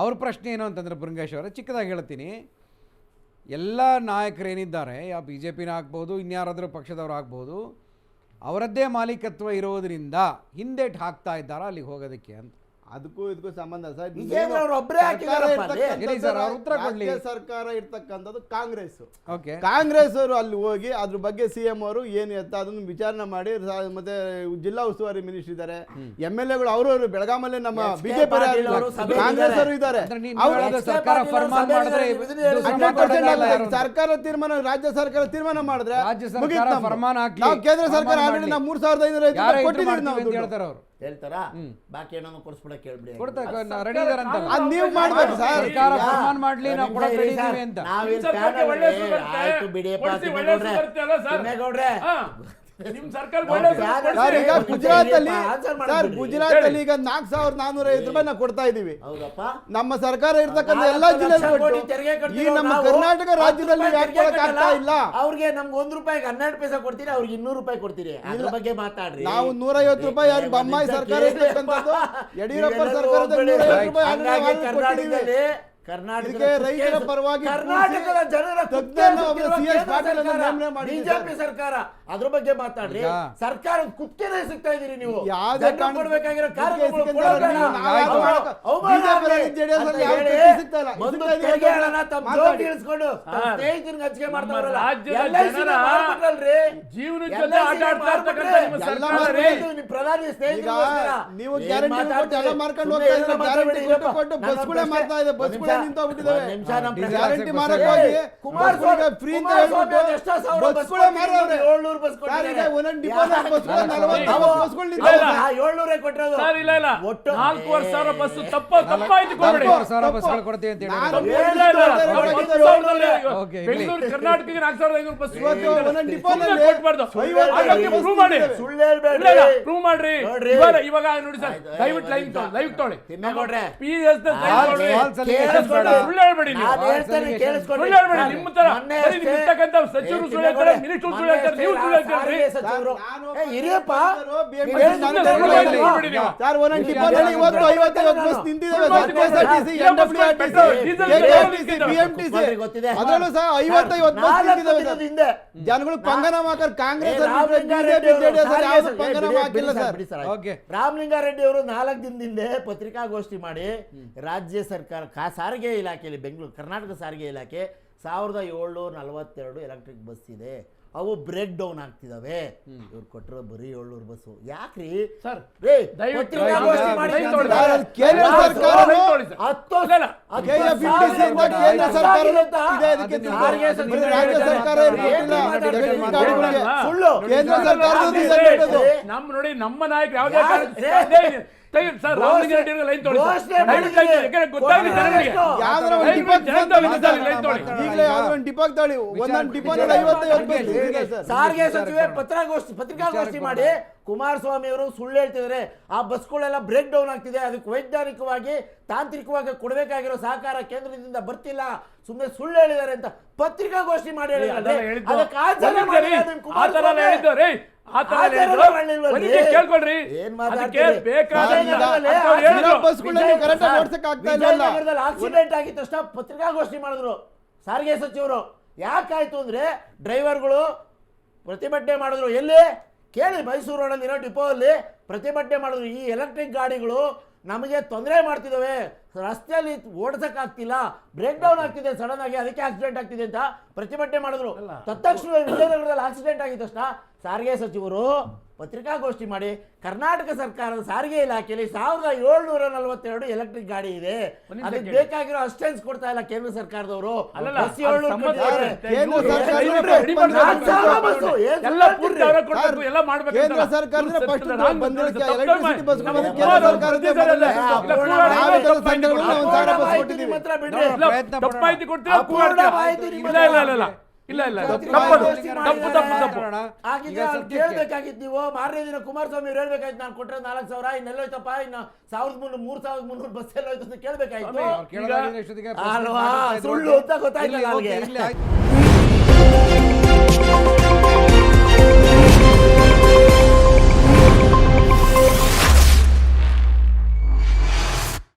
ಅವ್ರ ಪ್ರಶ್ನೆ ಏನು ಅಂತಂದ್ರೆ ಬೃಂಗೇಶ್ ಅವರೇ, ಚಿಕ್ಕದಾಗಿ ಹೇಳ್ತೀನಿ. ಎಲ್ಲ ನಾಯಕರು ಏನಿದ್ದಾರೆ, ಯಾ ಬಿ ಜೆ ಪಿನ ಆಗ್ಬೋದು, ಇನ್ಯಾರಾದರೂ ಪಕ್ಷದವ್ರು ಆಗ್ಬೋದು, ಅವರದ್ದೇ ಮಾಲೀಕತ್ವ ಇರೋದರಿಂದ ಹಿಂದೇಟು ಹಾಕ್ತಾ ಇದ್ದಾರಾ, ಅಲ್ಲಿಗೆ ಹೋಗೋದಕ್ಕೆ ಅಂತ. ಅದಕ್ಕೂ ಇದಕ್ಕೂ ಸಂಬಂಧ ಸರ್ ಸರ್ಕಾರ ಇರ್ತಕ್ಕಂಥದ್ದು ಕಾಂಗ್ರೆಸ್ ಕಾಂಗ್ರೆಸ್ ಅವರು ಅಲ್ಲಿ ಹೋಗಿ ಅದ್ರ ಬಗ್ಗೆ ಸಿಎಂ ಅವರು ಏನು ಎತ್ತ ಅದನ್ನು ವಿಚಾರಣೆ ಮಾಡಿ ಮತ್ತೆ ಜಿಲ್ಲಾ ಉಸ್ತುವಾರಿ ಮಿನಿಸ್ಟರ್ ಇದ್ದಾರೆ. ಎಂ ಎಲ್ ಎಗಳು ಅವರು ಬೆಳಗಾಮಲ್ಲಿ ನಮ್ಮ ಬಿಜೆಪಿ ಕಾಂಗ್ರೆಸ್ ಅವರು ಇದ್ದಾರೆ. ಸರ್ಕಾರ ಪಾರ್ಟಿ ಫರ್ಮಾನ್ ಸಭೆ ಮಾಡಿದ್ರೆ ನಡೆದಿದೆ, ಇದು ನಡೆದಿದೆ. ಸಮ 100% ಮಾಡೋದಲ್ಲ ಆಗುತ್ತೆ. ಯಾರು ಅಂತ. ಸರ್ಕಾರ ತೀರ್ಮಾನ ರಾಜ್ಯ ಸರ್ಕಾರ ತೀರ್ಮಾನ ಮಾಡಿದ್ರೆ. ನಾವು ಕೇಂದ್ರ ಸರ್ಕಾರ ಆಲ್ರೆಡಿ ನಾವು ಮೂರ್ ಸಾವಿರದ ಐನೂರ ಕೊಟ್ಟಿದ್ದೀವಿ ನಾವು. ಹೇಳ್ತಾರೆ? ಬಾಕಿ ಏನೋ ಕೊಡಿಸ್ಬಿಡಕ್ ಕೇಳ್ಬಿಡಿ ನೀವು ಮಾಡ್ಬೇಕು ಸರ್. ಸರ್ಕಾರ ಈಗ ಮಾಡ್ಲಿ ನಾವು ಕೂಡ ಬರುತ್ತೆ. ಆಯ್ತು ಬಿಡಿಯಪ್ಪ ತಿಮ್ಮೇಗೌಡ್ರೆ. ಗುಜರಾತ್ ಅಲ್ಲಿ ಸರ್. ಗುಜರಾತ್ ಅಲ್ಲಿ ಈಗ ನಾಲ್ಕ್ ಸಾವಿರದ ನಾನೂರ ಐದು ರೂಪಾಯಿ ನಾವು ಕೊಡ್ತಾ ಇದೀವಿ ಹೌದಪ್ಪ. ನಮ್ಮ ಸರ್ಕಾರ ಇರ್ತಕ್ಕಂಥ ಎಲ್ಲಾ ಜಿಲ್ಲೆಗಳಲ್ಲಿ ಈ ನಮ್ಮ ಕರ್ನಾಟಕ ರಾಜ್ಯದಲ್ಲಿ ಆಗ್ತಾ ಇಲ್ಲ? ಅವ್ರಿಗೆ ನಮ್ಗೆ ಒಂದ್ ರೂಪಾಯಿ ಹನ್ನೆರಡು ಪೈಸಾ ಕೊಡ್ತೀರಿ ಅವ್ರಿಗೆ ಇನ್ನೂರು ರೂಪಾಯಿ ಕೊಡ್ತೀರಿ. ಅದ್ರ ಬಗ್ಗೆ ಮಾತಾಡ್ರಿ. ನಾವು ನೂರೈವತ್ತು ರೂಪಾಯಿ ಯಾರು ಬೊಮ್ಮಾಯಿ ಸರ್ಕಾರ ಇರ್ತಕ್ಕಂಥದ್ದು. ಯಡಿಯೂರಪ್ಪ ಸರ್ಕಾರದ. ನೂರೈವತ್ತು ರೂಪಾಯಿ ಕರ್ನಾಟಕದಲ್ಲಿ ರೈತರ ಪರವಾಗಿ ಕರ್ನಾಟಕದ ಜನರ ಬಿಜೆಪಿ ಸರ್ಕಾರ. ಅದ್ರ ಬಗ್ಗೆ ಮಾತಾಡ್ರಿ. ಸರ್ಕಾರ ಸರ್ಕಾರದ ಕುತ್ತಿಗೆನೇ ಸಿಗ್ತಾ ಇದೀರಿ ನೀವು. ಯಾವ್ದೇ ಜನರಿಗೆ ಕಾರಣಕ್ಕೂ ಕೊಡ್ಬೇಕಾಗಿರೋ ಕುತ್ತಿಗೆ ಕಾರ್ಯಕ್ರಮಗಳು ಸಿಕ್ಕಿದ್ರೆ ಕೊಡೋಣ. ನೀವು ನಾವು ಯಾಕೆ ಅವಮಾನ- ಮಾಡಕ್ಕೆ- ಅವಮಾನ BJP ಯಲ್ಲಿ ಆಗ್ಲಿ JDS ಅಂತ ಅಲ್ಲಿ ಯಾವ ಹೇಳಿ. ಕುತ್ತಿಗೆ ಸಿಗ್ತಾ ಇಲ್ಲ. ಒಂದು ಸಿಗ್ತಾ ಇದೆ ತೆರಿಗೆ ಅಂತ ಹಣನ ತಮ್ಮ ಮಾತಾಡಿ. ಜೋಬಿಗೆ ಇಳಿಸ್ಕೊಂಡು ತಮ್ಮ ಸರ್, ಸ್ನೇಹಿತರಿಗೆ ಹಂಚಿಕೆ ಮಾಡ್ತಾ ನಮ್ಮ ರಾಜ್ಯದ LIC ನ ಜನರ ಮಾರ್ಬಿಟ್ರಲ್ರಿ. ಜೀವನದ LIC ಜೊತೆ ಆಟ ಆಡ್ತಾ ಪ್ರಧಾನಿ ಸ್ನೇಹಿತರು ನೀವು ಗ್ಯಾರಂಟಿ ಹೋಗ್ತಾ ನನ್ನ ಬಸ್ಗಳೇ ಮಾಡ್ತಾ ಮಾರ್ತಾ ಇದೆ ಬಸ್ಗಳೇ ನಿಮಿಷ, ಗ್ಯಾರಂಟಿ ಕುಮಾರಸ್ವಾಮಿ ಫ್ರೀ ಅಂತ ಹೇಳ್ಬಿಟ್ಟು ಬಸ್ಗಳೇ ಮಾರವ್ರೆ. ಏಳ್ನೂರು ಬಸ್ ಸರ್, ಈಗ ಕೊಟ್ಟಿದ್ದಾರೆ. ಒಂದೊಂದು ಡಿಪೋದಲ್ಲಿ ಯಾಕೆ? ನಲವತ್ತು ಬಸ್ಗಳು ಇಲ್ಲ, ನಿಂತಿವೆ. ಇಲ್ಲ, ಆ ಏಳ್ನೂರೇ ಕೊಟ್ಟಿರೋದು. ಸರ್ ಇಲ್ಲ ಇಲ್ಲ. ಒಟ್ಟು- ನಾಲ್ಕೂವರೆ ಸಾವಿರ ಬಸ್ ತಪ್ಪ ತಪ್ಪಾಯ್ತು ಕೊಡ್ಬೇಡಿ ಸಾವಿರ. ಬಸ್ಗಳು ಕೊಡ್ತೀವಿ ಅಂತ ಬೆಂಗಳೂರು ಕರ್ನಾಟಕಕ್ಕೆ ನಾಲ್ಕು ಸಾವಿರದ ಐನೂರು ಬಸ್ ಒಂದೊಂದು ಕೊಟ್ಬಾರ್ದು ಪ್ರೂವ್ ಮಾಡಿ. ಸುಳ್ಳು ಪ್ರೂವ್ ಮಾಡ್ರಿ. ಇವಾಗ ನೋಡಿ ಸರ್ ದಯವಿಟ್ಟು ಲೈವ್ ಲೈವ್ ತೊಗೊಳ್ಳಿ. ಪಿ ಎಸ್ ಸುಳ್ಳು ಹೇಳ್ಬೇಡಿ. ಸುಳ್ಳು ಹೇಳ್ಬೇಡಿ ನಿಮ್ಮ ತರ ಸಚಿವರು ಸುಳ್ಳು ಹೇಳ್ತಾರೆ ಮಿನಿಸ್ಟರ್ ಸುಳ್ಳು ಹೇಳ್ತಾರೆ ನೀವು ಸುಳ್ಳು ಹೇಳ್ತಾರೆ. ಸರ್ ಒಂದೊಂದು ಇವತ್ತು ಬಸ್ ನಿಂತಿದ್ದಾವೆ K S R T C N W R T C T C B M T C. ಅದರಲ್ಲೂ ಸಹ ಬಸ್ ನಿಂತಿದ್ದಾವೆ ಹಿಂದೆ. ಜನಗಳು ಪಂಗನ ಹಾಕರ್ ಕಾಂಗ್ರೆಸ್ ರಾಮಲಿಂಗಾರೆಡ್ಡಿ ಅವರು ಪಂಗನ ಹಾಕಿಲ್ಲ ಸರ್. ಓಕೆ. ರಾಮಲಿಂಗಾರೆಡ್ಡಿ ನಾಲ್ಕು ದಿನದಿಂದ ಪತ್ರಿಕಾಗೋಷ್ಠಿ ಮಾಡಿ ರಾಜ್ಯ ಸರ್ಕಾರ ಕಾ ಸಾರಿಗೆ ಇಲಾಖೆಯಲ್ಲಿ ಬೆಂಗಳೂರು ಕರ್ನಾಟಕ ಸಾರಿಗೆ ಇಲಾಖೆ ಸಾವಿರದ ಏಳ್ನೂರ ನಲವತ್ತೆರಡು ಎಲೆಕ್ಟ್ರಿಕ್ ಬಸ್ ಇದೆ. ಅವು ಬ್ರೇಕ್ ಡೌನ್ ಆಗ್ತಿದಾವೆ. ಇವ್ರು ಕೊಟ್ಟಿರೋ ಬರೀ ಏಳ್ನೂರು ಬಸ್ಸು ಯಾಕ್ರಿ? ಸರ್ ರೇ. ಸುಳ್ಳು. ಕೇಂದ್ರ ಸರ್ಕಾರ ನಮ್ಮ ನೋಡಿ ನಮ್ಮ ನಾಯಕ ಯಾವುದೇ ಸರ್ ರಾಮಲಿಂಗಾರೆಡ್ಡಿ ಲೈನ್ ಗೊತ್ತಾಗ್ಲಿ? ಯಾವ್ದಾರ ಒಂದು ಲೈನ್. ಈಗಲೇ ಒಂದು ಒಂದೊಂದು ಸಾರಿಗೆ ಸಚಿವೆ ಪತ್ರಿಕಾಗೋಷ್ಠಿ ಪತ್ರಿಕಾಗೋಷ್ಠಿ ಮಾಡಿ. ಕುಮಾರಸ್ವಾಮಿ ಅವರು ಸುಳ್ಳು ಹೇಳ್ತಿದ್ದಾರೆ. ಆ ಬಸ್ಗಳೆಲ್ಲ ಬ್ರೇಕ್ ಡೌನ್ ಆಗ್ತಿದೆ. ಅದಕ್ಕೆ ವೈಜ್ಞಾನಿಕವಾಗಿ ತಾಂತ್ರಿಕವಾಗಿ ಕೊಡಬೇಕಾಗಿರೋ ಸಹಕಾರ ಕೇಂದ್ರದಿಂದ ಬರ್ತಿಲ್ಲ. ಸುಮ್ಮನೆ ಸುಳ್ಳು ಹೇಳಿದ್ದಾರೆ ಅಂತ ಪತ್ರಿಕಾಗೋಷ್ಠಿ ಮಾಡಿ ಹೇಳಿದ್ದಾರೆ. ಕೇಳ್ಕೊಳ್ರಿ? ಆಕ್ಸಿಡೆಂಟ್ ಆಗಿದ ತಕ್ಷಣ ಪತ್ರಿಕಾಗೋಷ್ಠಿ ಮಾಡಿದ್ರು. ಸಾರಿಗೆ ಸಚಿವರು. ಯಾಕಾಯ್ತು ಅಂದ್ರೆ ಡ್ರೈವರ್ಗಳು ಪ್ರತಿಭಟನೆ ಮಾಡಿದ್ರು. ಎಲ್ಲಿ? ಕೇಳಿ ಮೈಸೂರು ರೋಡಲ್ಲಿ ಇರೋ ಡಿಪೋ ಅಲ್ಲಿ ಪ್ರತಿಭಟನೆ ಮಾಡಿದ್ರು. ಈ ಎಲೆಕ್ಟ್ರಿಕ್ ಗಾಡಿಗಳು ನಮಗೆ ತೊಂದರೆ ಮಾಡ್ತಿದ್ದಾವೆ. ರಸ್ತೆಯಲ್ಲಿ ಓಡಿಸಕ್ಕಾಗ್ತಿಲ್ಲ ಬ್ರೇಕ್ ಡೌನ್ ಆಗ್ತಿದೆ ಸಡನ್ ಆಗಿ ಅದಕ್ಕೆ ಆಕ್ಸಿಡೆಂಟ್ ಆಗ್ತಿದೆ ಅಂತ ಪ್ರತಿಭಟನೆ ಮಾಡಿದ್ರು. ತತ್ಕ್ಷಣ ವಿಜಯನಗರದಲ್ಲಿ ಆಕ್ಸಿಡೆಂಟ್ ಆಗಿದ ತಕ್ಷಣ ಸಾರಿಗೆ ಸಚಿವರು ಪತ್ರಿಕಾಗೋಷ್ಠಿ ಮಾಡಿ ಕರ್ನಾಟಕ ಸರ್ಕಾರದ ಸಾರಿಗೆ ಇಲಾಖೆಯಲ್ಲಿ ಸಾವಿರದ ಏಳ್ನೂರ ನಲವತ್ತೆರಡು ಎಲೆಕ್ಟ್ರಿಕ್ ಗಾಡಿ ಇದೆ. ಅದಕ್ಕೆ ಬೇಕಾಗಿರೋ ಅಸ್ಟೆನ್ಸ್ ಕೊಡ್ತಾ ಇಲ್ಲ ಕೇಂದ್ರ ಸರ್ಕಾರದವರು. ಸರ್ಕಾರ ಒಂದು ಸಾವಿರ ಬಸ್ ಮಾಹಿತಿ ಕೊಟ್ಟಿದ್ದೀವಿ. ನಿಮ್ಮ ಹತ್ರ ಬಿಡ್ರಿ. ನೋಡೋಣ, ಇಲ್ಲ, ಪ್ರಯತ್ನ ತಪ್ಪು ಕೊಡ್ತೀರಾ? ಅಪೂರ್ಣ ಮಾಹಿತಿ ನಿಮ್ಮ ಇಲ್ಲ ಇಲ್ಲ ಇಲ್ಲ ಇಲ್ಲ. ಇಲ್ಲ ಇಲ್ಲ ಇಲ್ಲ ತಪ್ಪು ತಪ್ಪದು ತಪ್ಪು ತಪ್ಪು ತಪ್ಪು ತಪ್ಪು. ಆಗಿದ್ರೆ ಈಗ ಕೇಳ್ಬೇಕಾಗಿತ್ತು ನೀವು. ಮಾರನೇ ದಿನ ಕುಮಾರಸ್ವಾಮಿ ಅವ್ರು ಹೇಳ್ಬೇಕಾಯ್ತು ನಾನು ಕೊಟ್ಟರೆ ನಾಲ್ಕು ಸಾವಿರ ಇನ್ನೆಲ್ಲೋಯ್ತಪ್ಪ ಇನ್ನು ಸಾವಿರದ ಮುನ್ನೂರು ಮೂರ್ ಸಾವಿರದ ಮುನ್ನೂರು ಬಸ್ ಎಲ್ಲ ಹೋಯ್ತು ಅಂತ ಕೇಳ್ಬೇಕಾಯ್ತು ಅಲ್ವಾ? ಸುಳ್ಳು ಅಂತ ಗೊತ್ತಾಯ್ತಲ್ಲ ಇಲ್ಲಿ,